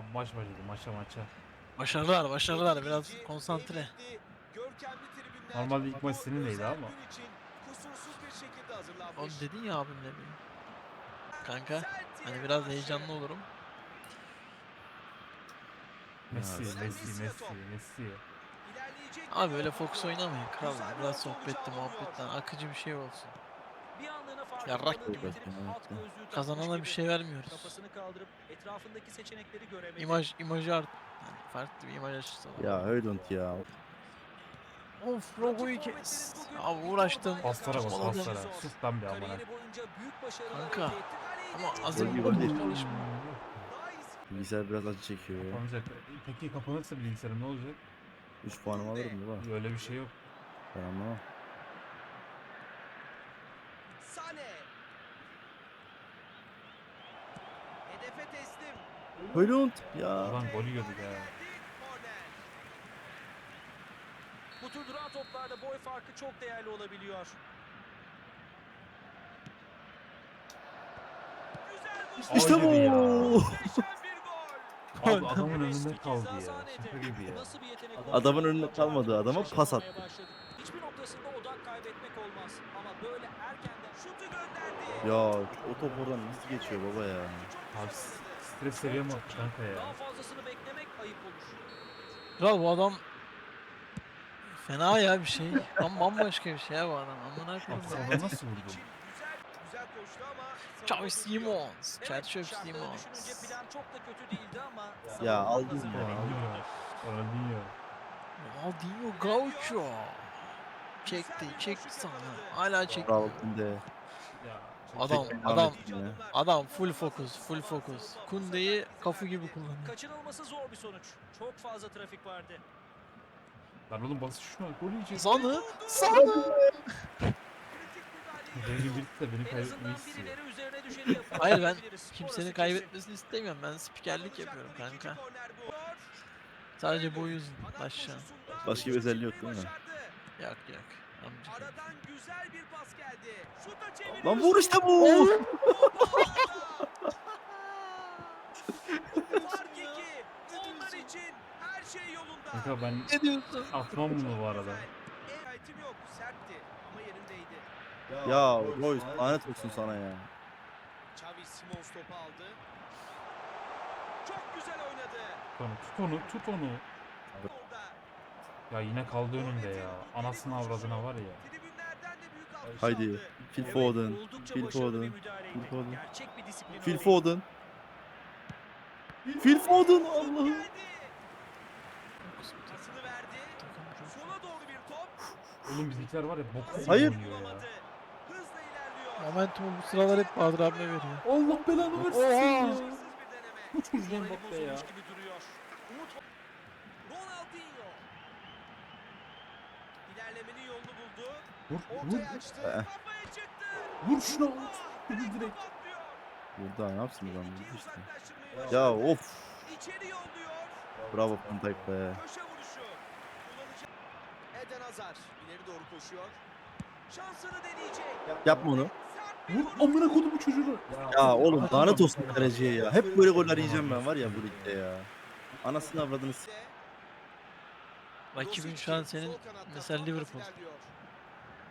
Abi maç başladı maça maça. Başarılar başarılar biraz konsantre. Normalde ilk maç seninleydi ama. Oğlum dedin ya abim dedi. Kanka hani biraz heyecanlı olurum. Messi, Messi, Messi Messi. Abi öyle fokus oynamayın kral. Biraz sohbetti muhabbetten akıcı bir şey olsun. Yarrak gibi. Kazanana bir şey vermiyoruz. Kafasını kaldırıp etrafındaki seçenekleri göremedi. İmaj, imajı art. Yani farklı bir imaj açısı var. Ya Höylund ya. Of Rogo'yu kes. Abi uğraştım. Paslara bak saçmaladım. paslara. Sus lan bir amına. Kanka, Ama azim Gol bu değil. çalışma. Bilgisayar biraz acı çekiyor ya. Kapanacak. Peki kapanırsa bilgisayarın ne olacak? 3 puanımı alırım baba. Öyle bir şey yok. Ben anlamam. Hedefe teslim. Höylund ya. Ulan gol yiyorduk ya. Bu tür duran toplarda boy farkı çok değerli olabiliyor. İşte bu. Abi adamın önünde kaldı ya. Şaka gibi ya. Adamın önünde kalmadı, adama pas attı. Hiçbir noktasında odak kaybetmek olmaz. Ama böyle erkenden Şutu gönderdi. Ya o top oradan nasıl geçiyor baba ya. Abi stres seviyem attı kanka ya. daha fazlasını beklemek ayıp olur. Kral bu adam fena ya bir şey. Ama bambaşka bir şey ya bu adam. Amına Abi koyayım. sen ya. ona nasıl vurdun? Güzel, güzel koştu ama Xavi savunma Simons. Evet, Çerçöp Simons. düşününce plan çok da kötü değildi ama Ya aldın hazır ya. değil. Ronaldinho. Ronaldinho Gaucho. Çekti, çekti sana. Hala çekti. Bravo Kunde. Adam, Çekmeye devam adam, ya. adam full fokus, full fokus. Kunde'yi kafu gibi kullanıyor. Kaçınılması zor bir sonuç. Çok fazla trafik vardı. Lan oğlum bas şuna gol yiyeceğiz. Sanı, sanı. kritik müdahale. Rengi birlikte beni En kaybetmeyi azından istiyor. birileri üzerine düşeni yapıyor. Hayır, ben diyebiliriz. Kimsenin Orası kaybetmesini istemiyorum. Ben spikerlik yapıyorum bu kanka. bu. Sadece uzun. Kanat Aşağı. Başka bir özelliği yok değil mi? Yok yok. Amca. Aradan güzel bir pas geldi. Şuta çeviriyor. Lan vur işte bu. Fark iki. Onlar için her şey yolunda. Kanka ben Ne diyorsun? atmam bunu bu arada. El kayıtım yok. Sertti ama yerindeydi. Ya Royce lanet olsun sana ya. Xavi Simons topu aldı. Çok güzel oynadı. Tut onu, tut onu, tut onu. Orada. Ya yine kaldı önünde ya. Anasını avradına var ya. Haydi. Phil Foden. Phil Foden. Phil Foden. Phil. Foden. Phil Foden Allah'ım. geldi. Pasını verdi. Sola doğru bir top. Oğlum bizimkiler var ya bok Hayır. Momentumu bu sıralar hep Bahadır abime veriyor. Allah belanı versin Oha. Bu çocuğun bak be ya. İlerlemenin yolunu buldu. Vur, vur, Ortaya açtı. Eh. Kafaya çıktı. vur şuna vur. Direkt. Burada ne yapsın adam işte. Ya of. İçeri yolluyor. Bravo Van Dijk be. Köşe vuruşu. Kullanacak. Eden Hazar ileri doğru koşuyor. Şansını deneyecek. Yapma onu. Vur amına kodumu çocuğunu. Ya oğlum lanet olsun kaleciye ya. Hep böyle goller yiyeceğim ben var ya bu ligde ya. Anasını avradını s- Rakibin şu an senin mesela Liverpool.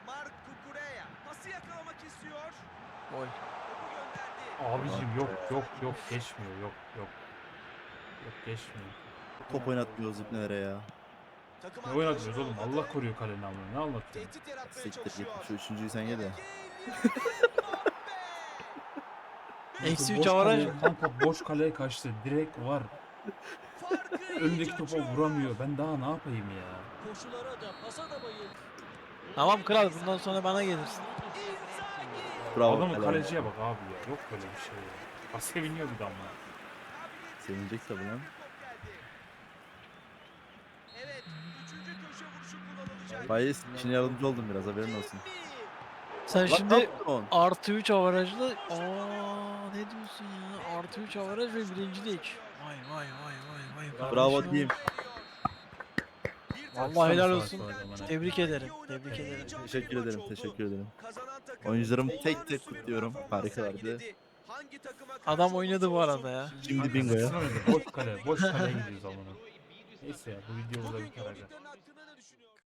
Marc Cucurella pası yakalamak istiyor. Gol. Abicim yok yok yok geçmiyor yok yok. Yok geçmiyor. top oynatmıyoruz ipnelere ya. Takım Ne oynatıyoruz oğlum? Allah koruyor kalenin amına. Ne anlatıyorsun? Tehdit yaratmaya Siktir git çalışıyor. şu üçüncüyü sen ye de. Eksi Boş 3 avaraj kaleye- mı? Kanka boş kaleye kaçtı. Direkt var. Önündeki topa vuramıyor. Ben daha ne yapayım ya? koşulara da pasa da bayıldı. Tamam kral bundan sonra bana gelirsin. Bravo Adamın kale. kaleciye bak abi ya. Yok böyle bir şey ya. Bak seviniyor bir damla. Sevinecek tabii lan. Evet, üçüncü köşe vuruşu kullanılacak. Bayes işine yardımcı oldum biraz haberin olsun. Sen Lan ne şimdi yaptın? artı 3 avarajlı. Aa ne diyorsun ya? Artı 3 avaraj ve birincilik. Vay vay vay vay vay. Bravo Allah takım helal olsun. Tebrik ederim. Tebrik ederim. Teşekkür ederim, teşekkür ederim. Oyuncularımı tek tek kutluyorum. Harikalardı. Adam oynadı bu arada ya. Şimdi bingo ya. Boş kale, boş kaleye gidiyoruz amına. Neyse ya bu video burada biter aga.